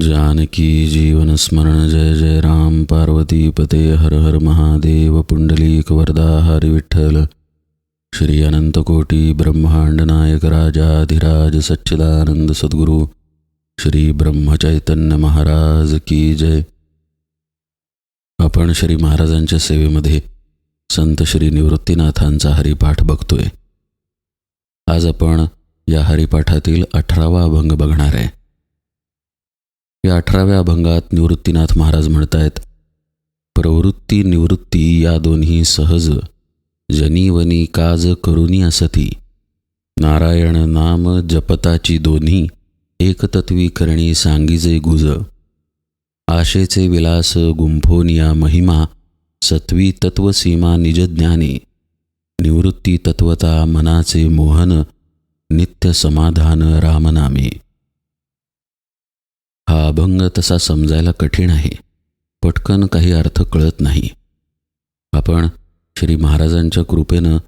जानकी जीवन स्मरण जय जय राम। पार्वती पते हर हर महादेव। पुंडलीक वरदा हरी विठ्ठल। श्री अनंतकोटी ब्रह्मांड नायक राजाधिराज सच्चिदानंद सद्गुरू। श्री ब्रह्मचैतन्य महाराज की जय। आपण श्री महाराजांच्या सेवेमध्ये संत श्री निवृत्तीनाथांचा हरिपाठ बघतोय. आज आपण या हरिपाठातील अठरावा अभंग बघणार आहे. या अठराव्या अभंगात निवृत्तीनाथ महाराज म्हणतायत प्रवृत्ती निवृत्ती या दोन्ही सहज जनीवनी काज करुनी असती. नारायण नाम जपताची दोन्ही एकतत्वी करणी सांगीजे गुज. आशेचे विलास गुंफोनिया महिमा सत्वी तत्वसीमा निजज्ञानी निवृत्ती तत्वता मनाचे मोहन नित्य समाधान रामनामे. हा अभंग तसा समजायला कठीण आहे. पटकन काही अर्थ कळत नाही. आपण श्री महाराजांच्या कृपेनं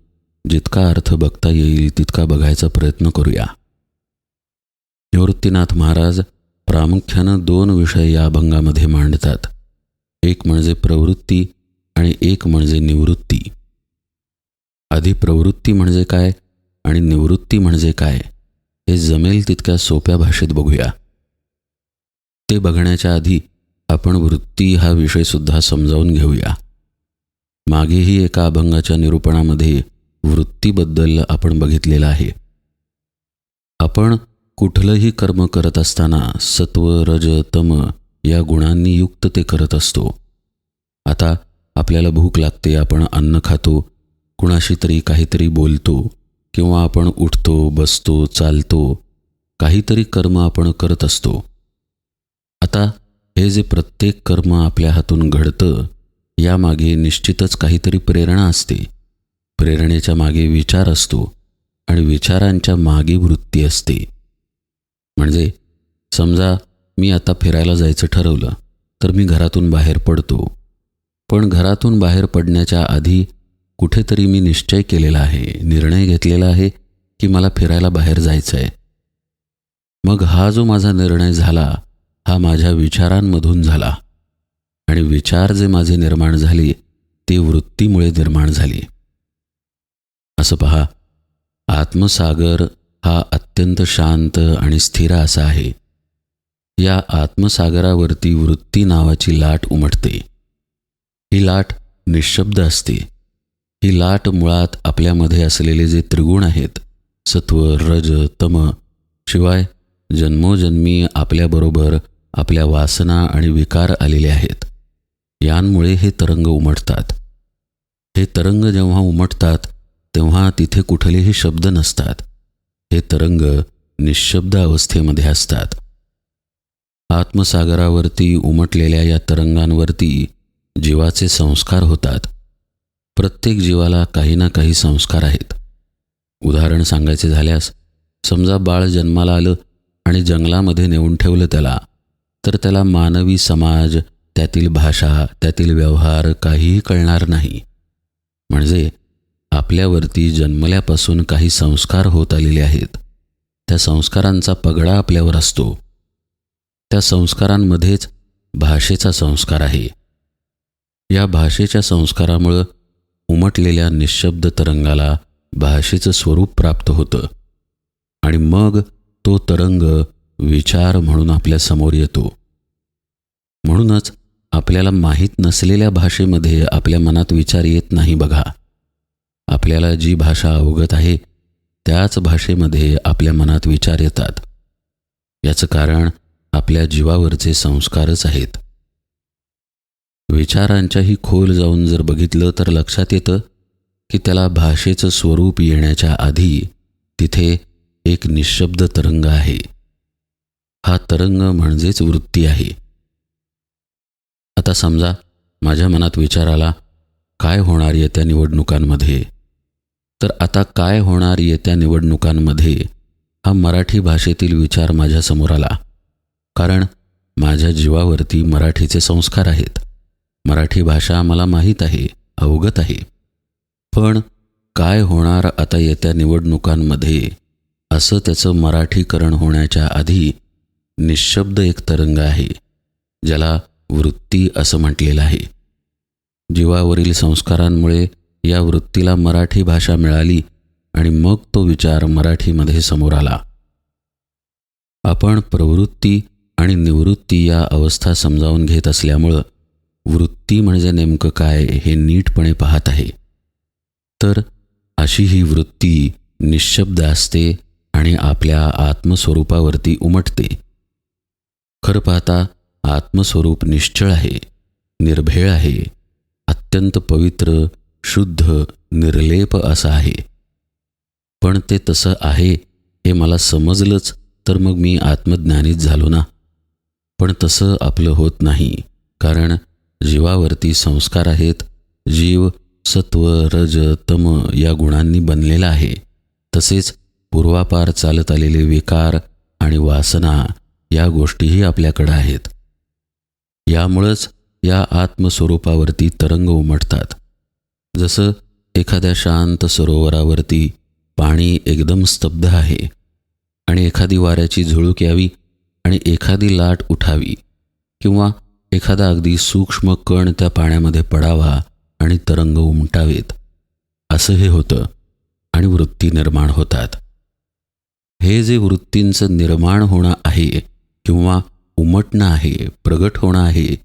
जितका अर्थ बघता येईल तितका बघायचा प्रयत्न करूया. निवृत्तीनाथ महाराज प्रामुख्यानं दोन विषय या अभंगामध्ये मांडतात. एक म्हणजे प्रवृत्ती आणि एक म्हणजे निवृत्ती. आधी प्रवृत्ती म्हणजे काय आणि निवृत्ती म्हणजे काय हे जमेल तितक्या सोप्या भाषेत बघूया. ते बघण्याच्या आधी आपण वृत्ती हा विषयसुद्धा समजावून घेऊया. मागेही एका अभंगाच्या निरूपणामध्ये वृत्तीबद्दल आपण बघितलेलं आहे. आपण कुठलंही कर्म करत असताना सत्व रज तम या गुणांनी युक्त ते करत असतो. आता आपल्याला भूक लागते आपण अन्न खातो कुणाशी तरी काहीतरी बोलतो किंवा आपण उठतो बसतो चालतो काहीतरी कर्म आपण करत असतो. आता हे जे प्रत्येक कर्म आपल्या हातून घडतं यामागे निश्चितच काहीतरी प्रेरणा असते. प्रेरणेच्या मागे विचार असतो आणि विचारांच्या मागे वृत्ती असते. म्हणजे समजा मी आता फिरायला जायचं ठरवलं तर मी घरातून बाहेर पडतो. पण घरातून बाहेर पडण्याच्या आधी कुठेतरी मी निश्चय केलेला आहे निर्णय घेतलेला आहे की मला फिरायला बाहेर जायचं आहे मग हा जो माझा निर्णय झाला हा माझ्या विचारांमधून झाला. आणि विचार जे माझे निर्माण झाले ते वृत्तीमुळे निर्माण झाली. असं पहा आत्मसागर हा अत्यंत शांत आणि स्थिर असा आहे. या आत्मसागरावरती वृत्ती नावाची लाट उमटते. ही लाट निशब्द असते. ही लाट मुळात आपल्यामध्ये असलेले जे त्रिगुण आहेत सत्व रज तम शिवाय जन्मोजन्मी आपल्याबरोबर आपल्या वासना आणि विकार आलेले आहेत. यांमुळे हे तरंग उमटतात. हे तरंग जेव्हा उमटतात तेव्हा तिथे कुठलेही शब्द नसतात. हे तरंग निशब्द अवस्थेमध्ये असतात. आत्मसागरावरती उमटलेल्या या तरंगांवरती जीवाचे संस्कार होतात. प्रत्येक जीवाला काही ना काही संस्कार आहेत. उदाहरण सांगायचे झाल्यास समजा बाळ जन्माला आलं आणि जंगलामध्ये नेऊन ठेवलं त्याला तर त्याला मानवी समाज त्यातील भाषा त्यातील व्यवहार काहीही कळणार नाही. म्हणजे आपल्यावरती जन्मल्यापासून काही संस्कार होत आलेले आहेत. त्या संस्कारांचा पगडा आपल्यावर असतो. त्या संस्कारांमध्येच भाषेचा संस्कार आहे. या भाषेच्या संस्कारामुळं उमटलेल्या निशब्द तरंगाला भाषेचं स्वरूप प्राप्त होतं. आणि मग तो तरंग विचार म्हणून आपल्यासमोर येतो. म्हणूनच आपल्याला माहीत नसलेल्या भाषेमध्ये आपल्या मनात विचार येत नाही बघा. आपल्याला जी भाषा अवगत आहे त्याच भाषेमध्ये आपल्या मनात विचार येतात. याचं कारण आपल्या जीवावरचे संस्कारच आहेत. विचारांच्याही खोल जाऊन जर बघितलं तर लक्षात येतं की त्याला भाषेचं स्वरूप येण्याच्या आधी तिथे एक निशब्द तरंग आहे. हा तरंग म्हणजेच वृत्ती आहे. आता समजा माझ्या मनात विचार आला काय होणार येत्या निवडणुकांमध्ये? तर आता काय होणार येत्या निवडणुकांमध्ये? हा मराठी भाषेतील विचार माझ्यासमोर आला. कारण माझ्या जीवावरती मराठीचे संस्कार आहेत. मराठी भाषा मला माहीत आहे अवगत आहे. पण काय होणार आता येत्या निवडणुकांमध्ये? असं त्याचं मराठीकरण होण्याच्या आधी निशब्द एक तरंग आहे ज्याला वृत्ती असं म्हटलेलं आहे. जीवावरील संस्कारांमुळे या वृत्तीला मराठी भाषा मिळाली आणि मग तो विचार मराठीमध्ये समोर आला. आपण प्रवृत्ती आणि निवृत्ती या अवस्था समजावून घेत असल्यामुळं वृत्ती म्हणजे नेमकं काय हे नीटपणे पाहत आहे. तर अशी ही वृत्ती निशब्द असते आणि आपल्या आत्मस्वरूपावरती उमटते. खरं पाहता आत्मस्वरूप निश्चळ आहे निर्भेळ आहे अत्यंत पवित्र शुद्ध निर्लेप असं आहे. पण ते तसं आहे हे मला समजलंच तर मग मी आत्मज्ञानीच झालो ना? पण तसं आपलं होत नाही कारण जीवावरती संस्कार आहेत जीव सत्व रज तम या गुणांनी बनलेला आहे. तसेच पूर्वापार चालत आलेले विकार आणि वासना या गोष्टीही आपल्याकडं आहेत. यामुळंच या आत्मस्वरूपावरती तरंग उमटतात. जसं एखाद्या शांत सरोवरावरती पाणी एकदम स्तब्ध आहे आणि एखादी वाऱ्याची झुळूक यावी आणि एखादी लाट उठावी किंवा एखादा अगदी सूक्ष्म कण त्या पाण्यामध्ये पडावा आणि तरंग उमटावेत. असं हे होतं आणि वृत्ती निर्माण होतात. हे जे वृत्तींचं निर्माण होणं आहे किंवा उमटणं आहे प्रगट होणं आहे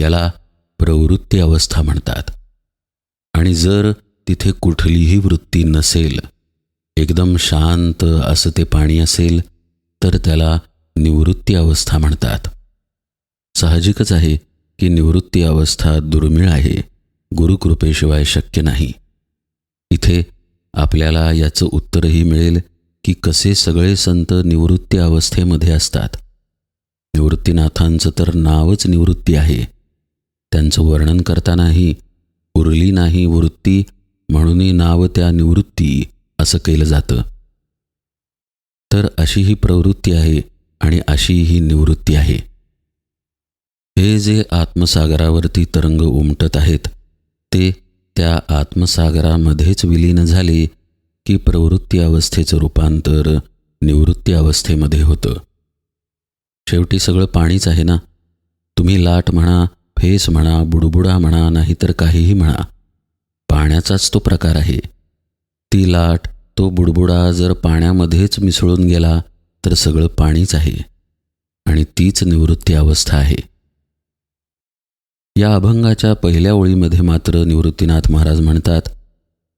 याला प्रवृत्ती अवस्था म्हणतात. आणि जर तिथे कुठलीही वृत्ती नसेल एकदम शांत असं ते पाणी असेल तर त्याला निवृत्ती अवस्था म्हणतात. साहजिकच आहे की निवृत्ती अवस्था दुर्मिळ आहे गुरुकृपेशिवाय शक्य नाही. इथे आपल्याला याचं उत्तरही मिळेल की कसे सगळे संत निवृत्ती अवस्थेमध्ये असतात. निवृत्तीनाथांचं तर नावच निवृत्ती आहे. त्यांचं वर्णन करतानाही उरली नाही वृत्ती म्हणूनही नाव त्या निवृत्ती असं केलं जातं. तर अशी ही प्रवृत्ती आहे आणि अशी ही निवृत्ती आहे. हे जे आत्मसागरावरती तरंग उमटत आहेत ते त्या आत्मसागरामध्येच विलीन झाले की प्रवृत्ती अवस्थेचं रूपांतर निवृत्ती अवस्थेमध्ये होतं. शेवटी सगळं पाणीच आहे ना? तुम्ही लाट म्हणा फेस म्हणा बुडबुडा म्हणा नाहीतर काहीही म्हणा. पाण्याचाच तो प्रकार आहे. ती लाट तो बुडबुडा जर पाण्यामध्येच मिसळून गेला तर सगळं पाणीच आहे. आणि तीच निवृत्ती अवस्था आहे. या अभंगाच्या पहिल्या ओळीमध्ये मात्र निवृत्तीनाथ महाराज म्हणतात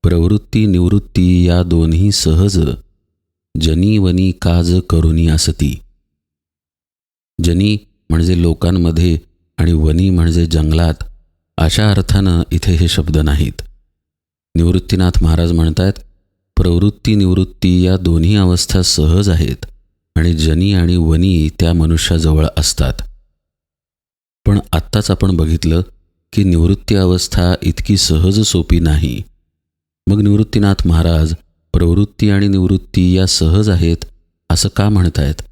प्रवृत्ती निवृत्ती या दोन्ही सहज जनी वनी काज करुनी असती. जनी म्हणजे लोकांमध्ये आणि वनी म्हणजे जंगलात अशा अर्थानं इथे हे शब्द नाहीत. निवृत्तीनाथ महाराज म्हणतात प्रवृत्ती निवृत्ती या दोन्ही अवस्था सहज आहेत आणि जनी आणि वनी त्या मनुष्याजवळ असतात. पण आत्ताच आपण बघितलं की निवृत्ती अवस्था इतकी सहज सोपी नाही. मग निवृत्तीनाथ महाराज प्रवृत्ती आणि निवृत्ती या सहज आहेत असं का म्हणतायत?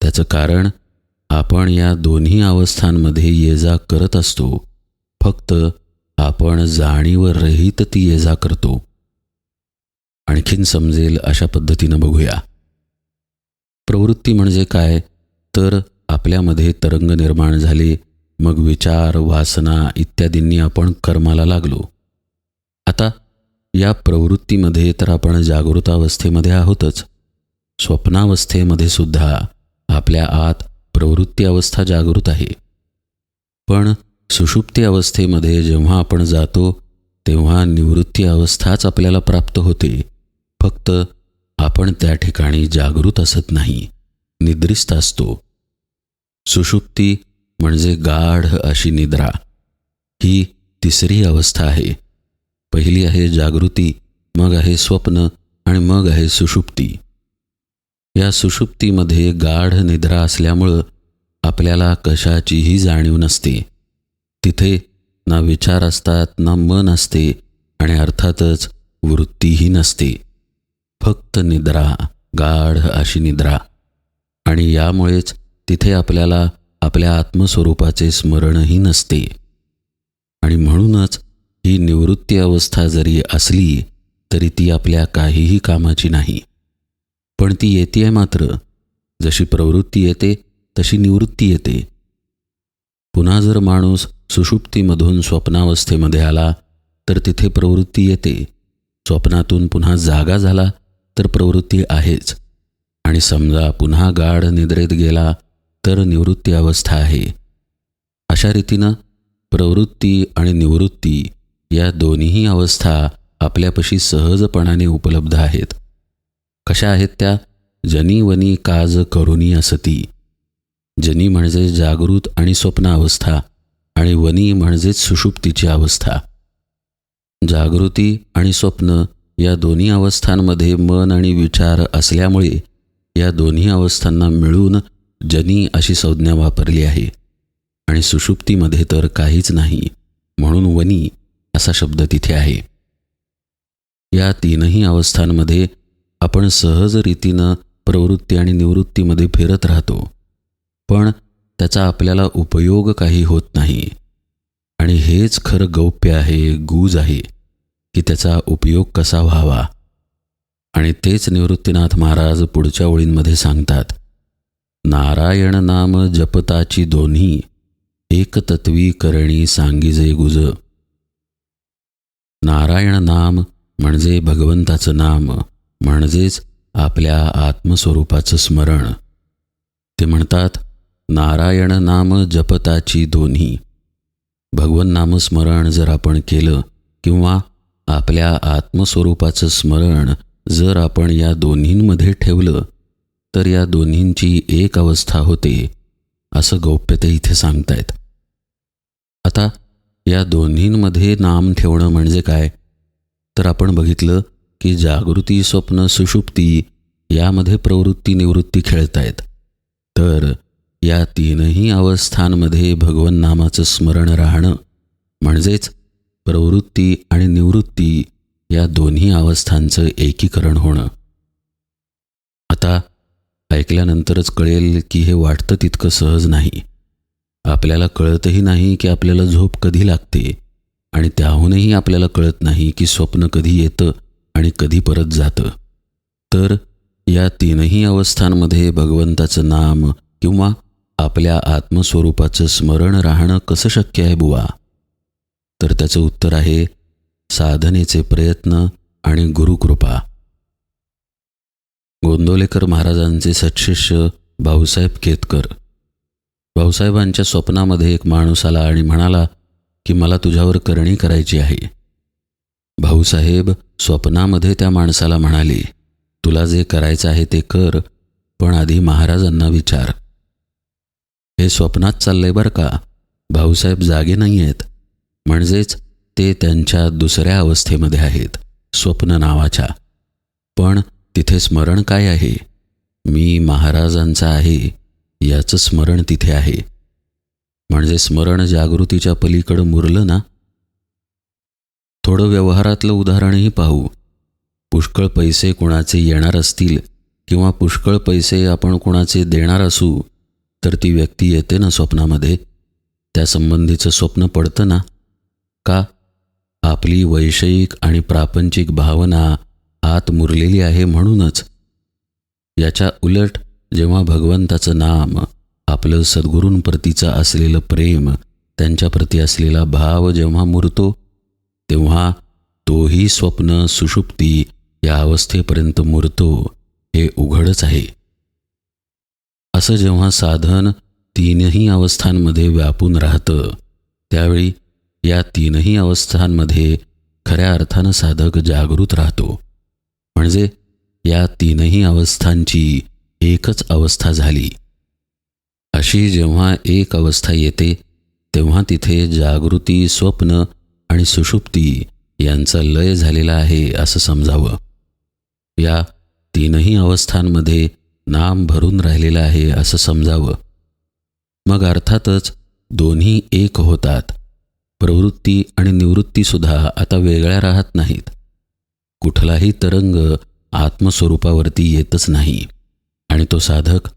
त्याचं कारण आपण या दोन्ही अवस्थांमध्ये ये जा करत असतो. फक्त आपण जाणीवरहित ती ये जा करतो. आणखीन समजेल अशा पद्धतीनं बघूया. प्रवृत्ती म्हणजे काय? तर आपल्यामध्ये तरंग निर्माण झाले मग विचार वासना इत्यादींनी आपण कर्माला लागलो. आता या प्रवृत्तीमध्ये तर आपण जागृतावस्थेमध्ये आहोतच. स्वप्नावस्थेमध्ये सुद्धा आपल्या आत प्रवृत्ती अवस्था जागृत आहे. पण सुषुप्ती अवस्थेमध्ये जेव्हा आपण जातो तेव्हा निवृत्ती अवस्थाच आपल्याला प्राप्त होते. फक्त आपण त्या ठिकाणी जागृत असत नाही निद्रिस्त असतो. सुषुप्ती म्हणजे गाढ अशी निद्रा. ही तिसरी अवस्था आहे. पहिली आहे जागृती मग आहे स्वप्न आणि मग आहे सुषुप्ती. या सुषुप्तीमध्ये गाढ निद्रा असल्यामुळं आपल्याला कशाचीही जाणीव नसते. तिथे ना विचार असतात ना मन असते आणि अर्थातच वृत्तीही नसते. फक्त निद्रा गाढ अशी निद्रा. आणि यामुळेच तिथे आपल्याला आपल्या आत्मस्वरूपाचे स्मरणही नसते. आणि म्हणूनच ही निवृत्ती अवस्था जरी असली तरी ती आपल्या काहीही कामाची नाही. पण ती येते मात्र. जशी प्रवृत्ती येते तशी निवृत्ती येते. पुन्हा जर माणूस सुषुप्तीमधून स्वप्नावस्थेमध्ये आला तर तिथे प्रवृत्ती येते. स्वप्नातून पुन्हा जागा झाला तर प्रवृत्ती आहेच. आणि समजा पुन्हा गाढ निद्रेत गेला तर निवृत्ती अवस्था आहे. अशा रीतीनं प्रवृत्ती आणि निवृत्ती या दोन्हीही अवस्था आपल्यापाशी सहजपणाने उपलब्ध आहेत. कशा आहेत त्या? जनी वनी काज करुणी असती. जनी म्हणजे जागृत आणि स्वप्न अवस्था आणि वनी म्हणजेच सुषुप्तीची अवस्था. जागृती आणि स्वप्न या दोन्ही अवस्थांमध्ये मन आणि विचार असल्यामुळे या दोन्ही अवस्थांना मिळून जनी अशी संज्ञा वापरली आहे. आणि सुषुप्तीमध्ये तर काहीच नाही म्हणून वनी असा शब्द तिथे आहे. या तीनही अवस्थांमध्ये आपण सहज रीतीनं प्रवृत्ती आणि निवृत्तीमध्ये फिरत राहतो. पण त्याचा आपल्याला उपयोग काही होत नाही. आणि हेच खरं गौप्य आहे गूज आहे की त्याचा उपयोग कसा व्हावा? आणि तेच निवृत्तीनाथ महाराज पुढच्या ओळींमध्ये सांगतात नारायण नाम जपताची दोन्ही एकतत्वी करणी सांगिजे गुज. नारायण नाम म्हणजे भगवंताचं नाम. म्हणजेच आपल्या आत्मस्वरूपाचं स्मरण. ते म्हणतात नारायण नाम जपताची दोन्ही. भगवन नामस्मरण जर आपण केलं किंवा आपल्या आत्मस्वरूपाचं स्मरण जर आपण या दोन्हींमध्ये ठेवलं तर या दोन्हींची एक अवस्था होते असं गौप्य ते इथे सांगतायत. आता या दोन्हींमध्ये नाम ठेवणं म्हणजे काय? तर आपण बघितलं की जागृती स्वप्न सुषुप्ती यामध्ये प्रवृत्ती निवृत्ती खेळतायत. तर या तीनही अवस्थांमध्ये भगवन नामाचं स्मरण राहणं म्हणजेच प्रवृत्ती आणि निवृत्ती या दोन्ही अवस्थांचं एकीकरण होणं. आता ऐकल्यानंतरच कळेल की हे वाटतं तितकं सहज नाही. आपल्याला कळतही नाही की आपल्याला झोप कधी लागते आणि त्याहूनही आपल्याला कळत नाही की स्वप्न कधी येतं आणि कधी परत जातं. तर या तीनही अवस्थांमध्ये भगवंताचं नाम किंवा आपल्या आत्मस्वरूपाचं स्मरण राहणं कसं शक्य आहे बुवा? तर त्याचं उत्तर आहे साधनेचे प्रयत्न आणि गुरुकृपा. गोंदोलेकर महाराजांचे सत्शिष्य भाऊसाहेब केतकर. भाऊसाहेबांच्या स्वप्नामध्ये एक माणूस आला आणि म्हणाला की मला तुझ्यावर करणी करायची आहे. भाऊसाहेब स्वप्नामध्ये त्या माणसाला म्हणाले तुला जे करायचं आहे ते कर पण आधी महाराजांना विचार. हे स्वप्नात चाललंय बरं का? भाऊसाहेब जागे नाही आहेत म्हणजेच ते त्यांच्या दुसऱ्या अवस्थेमध्ये आहेत स्वप्न नावाच्या. पण तिथे स्मरण काय आहे? मी महाराजांचं आहे याचं स्मरण तिथे आहे. म्हणजे स्मरण जागृतीच्या पलीकडं मुरलं ना थोडं व्यवहारातलं उदाहरणही पाहू. पुष्कळ पैसे कुणाचे येणार असतील किंवा पुष्कळ पैसे आपण कुणाचे देणार असू तर ती व्यक्ती येते ना स्वप्नामध्ये? त्यासंबंधीचं स्वप्न पडतं ना? का? आपली वैषयिक आणि प्रापंचिक भावना आत मुरलेली आहे म्हणूनच. याच्या उलट जेव्हा भगवंताचं नाम आपलं सद्गुरूंप्रतीचं असलेलं प्रेम त्यांच्याप्रती असलेला भाव जेव्हा मुरतो तेव्हा तोही स्वप्न सुषुप्ती या अवस्थेपर्यंत मुरतो हे उघडच आहे. असं जेव्हा साधन तीनही अवस्थांमध्ये व्यापून राहतं त्यावेळी या तीनही अवस्थांमध्ये खऱ्या अर्थानं साधक जागृत राहतो. म्हणजे या तीनही अवस्थांची एकच अवस्था झाली. अशी जेव्हा एक अवस्था येते तेव्हा तिथे जागृती स्वप्न आणि सुषुप्ती यांचा लय झालेला आहे असं समजावं. या तीनही अवस्थांमध्ये नाम भरून राहिलेलं आहे असं समजावं. मग अर्थातच दोन्ही एक होतात. प्रवृत्ती आणि निवृत्तीसुद्धा आता वेगळ्या राहत नाहीत. कुठलाही तरंग आत्मस्वरूपावरती येतच नाही आणि तो साधक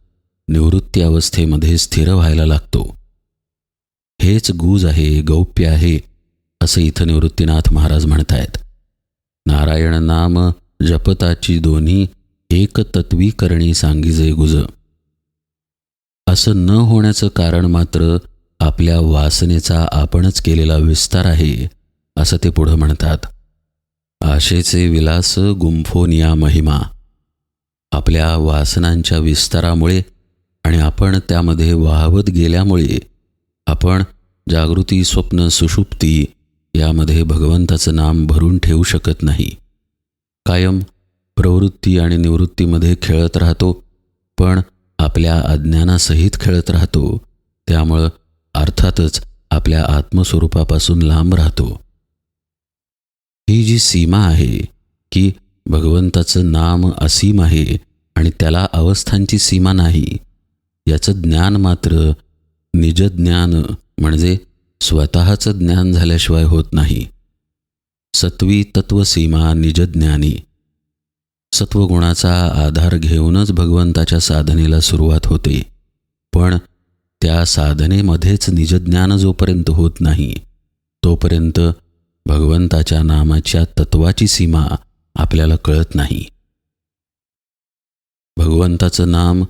निवृत्ती अवस्थेमध्ये स्थिर व्हायला लागतो. हेच गूज आहे गौप्य आहे असं इथं निवृत्तीनाथ महाराज म्हणतायत. नारायण नाम जपताची दोन्ही एक तत्वी करणी सांगिजे गुज. असं न होण्याचं कारण मात्र आपल्या वासनेचा आपणच केलेला विस्तार आहे असं ते पुढं म्हणतात. आशेचे विलास गुंफोनिया महिमा. आपल्या वासनांच्या विस्तारामुळे आणि आपण त्यामध्ये वाहवत गेल्यामुळे आपण जागृती स्वप्न सुषुप्ती यामध्ये भगवंताचं नाम भरून ठेवू शकत नाही. कायम प्रवृत्ती आणि निवृत्तीमध्ये खेळत राहतो पण आपल्या अज्ञानासहित खेळत राहतो. त्यामुळं अर्थातच आपल्या आत्मस्वरूपापासून लांब राहतो. ही जी सीमा आहे की भगवंताचं नाम असीम आहे आणि त्याला अवस्थांची सीमा नाही याचं ज्ञान मात्र निजज्ञान म्हणजे स्वतःचं ज्ञान झाल्याशिवाय होत नाही. सत्वी तत्वसीमा निजज्ञानी. सत्वगुणाचा आधार घेऊनच भगवंताच्या साधनेला सुरुवात होते. पण त्या साधनेमध्येच निजज्ञान जोपर्यंत होत नाही तोपर्यंत भगवंताच्या नामाच्या तत्वाची सीमा आपल्याला कळत नाही. भगवंताचं नाम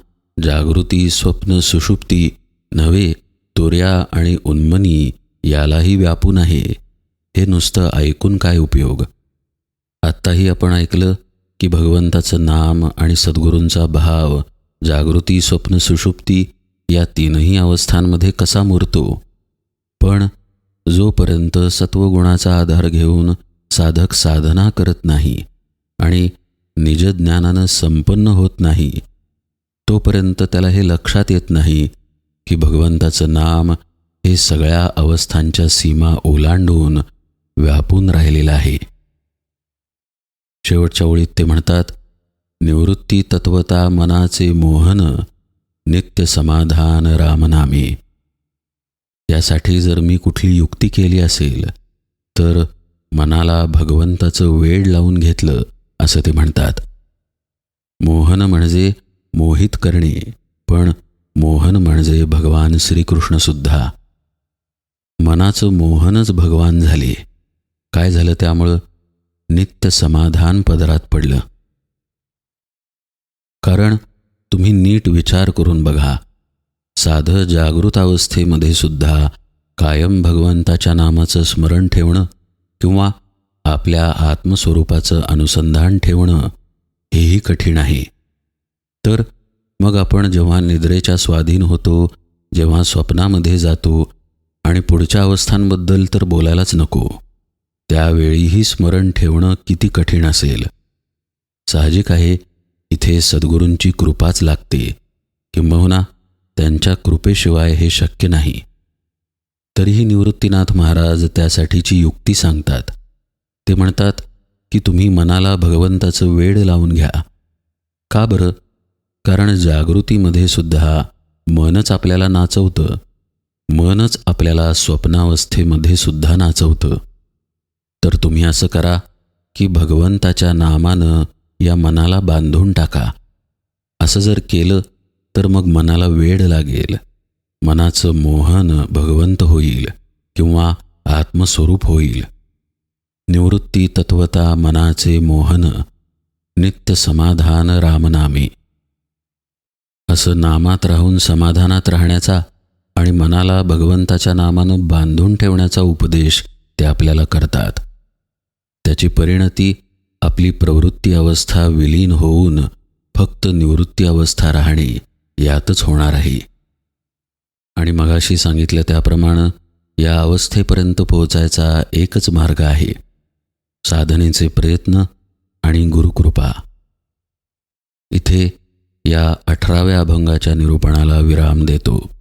जागृती स्वप्न सुषुप्ती नव्हे तुर्या आणि उन्मनी यालाही व्यापून आहे हे नुसतं ऐकून काय उपयोग? आत्ताही आपण ऐकलं की भगवंताचं नाम आणि सद्गुरूंचा भाव जागृती स्वप्न सुषुप्ती या तीनही अवस्थांमध्ये कसा मुरतो? पण जोपर्यंत सत्वगुणाचा आधार घेऊन साधक साधना करत नाही आणि निजज्ञानानं संपन्न होत नाही तोपर्यंत त्याला हे लक्षात येत नाही की भगवंताचं नाम हे सगळ्या अवस्थांच्या सीमा ओलांडून व्यापून राहिलेलं आहे. शेवटच्या ओळीत ते म्हणतात निवृत्ती तत्वता मनाचे मोहन नित्य समाधान रामनामे. यासाठी जर मी कुठली युक्ती केली असेल तर मनाला भगवंताचं वेळ लावून घेतलं असं ते म्हणतात. मोहन म्हणजे मोहित करणे पण मोहन म्हणजे भगवान श्रीकृष्णसुद्धा मनाचं मोहनच भगवान झाले. काय झालं त्यामुळं? नित्य समाधान पदरात पडलं. कारण तुम्ही नीट विचार करून बघा. साधं जागृत अवस्थेमध्ये सुद्धा कायम भगवंताच्या नामाचं स्मरण ठेवणं किंवा आपल्या आत्मस्वरूपाचं अनुसंधान ठेवणं हेही कठीण आहे. तर मग आपण जेव्हा निद्रेच्या स्वाधीन होतो जेव्हा स्वप्नामध्ये जातो आणि पुढच्या अवस्थांबद्दल तर बोलायलाच नको. त्यावेळीही स्मरण ठेवणं किती कठीण असेल. साहजिक आहे इथे सद्गुरूंची कृपाच लागते किंबहुना त्यांच्या कृपेशिवाय हे शक्य नाही. तरीही निवृत्तीनाथ महाराज त्यासाठीची युक्ती सांगतात. ते म्हणतात की तुम्ही मनाला भगवंताचं वेळ लावून घ्या. का बरं? कारण जागृतीमध्ये सुद्धा मनच आपल्याला नाचवतं. मनच आपल्याला स्वप्नावस्थेमध्ये सुद्धा नाचवतं. तर तुम्ही असं करा की भगवंताच्या नामानं या मनाला बांधून टाका. असं जर केलं तर मग मनाला वेळ लागेल. मनाचं मोहन भगवंत होईल किंवा आत्मस्वरूप होईल. निवृत्ती तत्वता मनाचे मोहन नित्य समाधान रामनामी. असं नामात राहून समाधानात राहण्याचा आणि मनाला भगवंताच्या नामानं बांधून ठेवण्याचा उपदेश ते आपल्याला करतात. त्याची परिणती आपली प्रवृत्ती अवस्था विलीन होऊन फक्त निवृत्ती अवस्था राहणे यातच होणार आहे. आणि मगाशी सांगितलं त्याप्रमाणे या अवस्थेपर्यंत पोहोचायचा एकच मार्ग आहे. साधनेचे प्रयत्न आणि गुरुकृपा. इथे या अठराव्या अभंगाच्या निरूपणाला विराम देतो.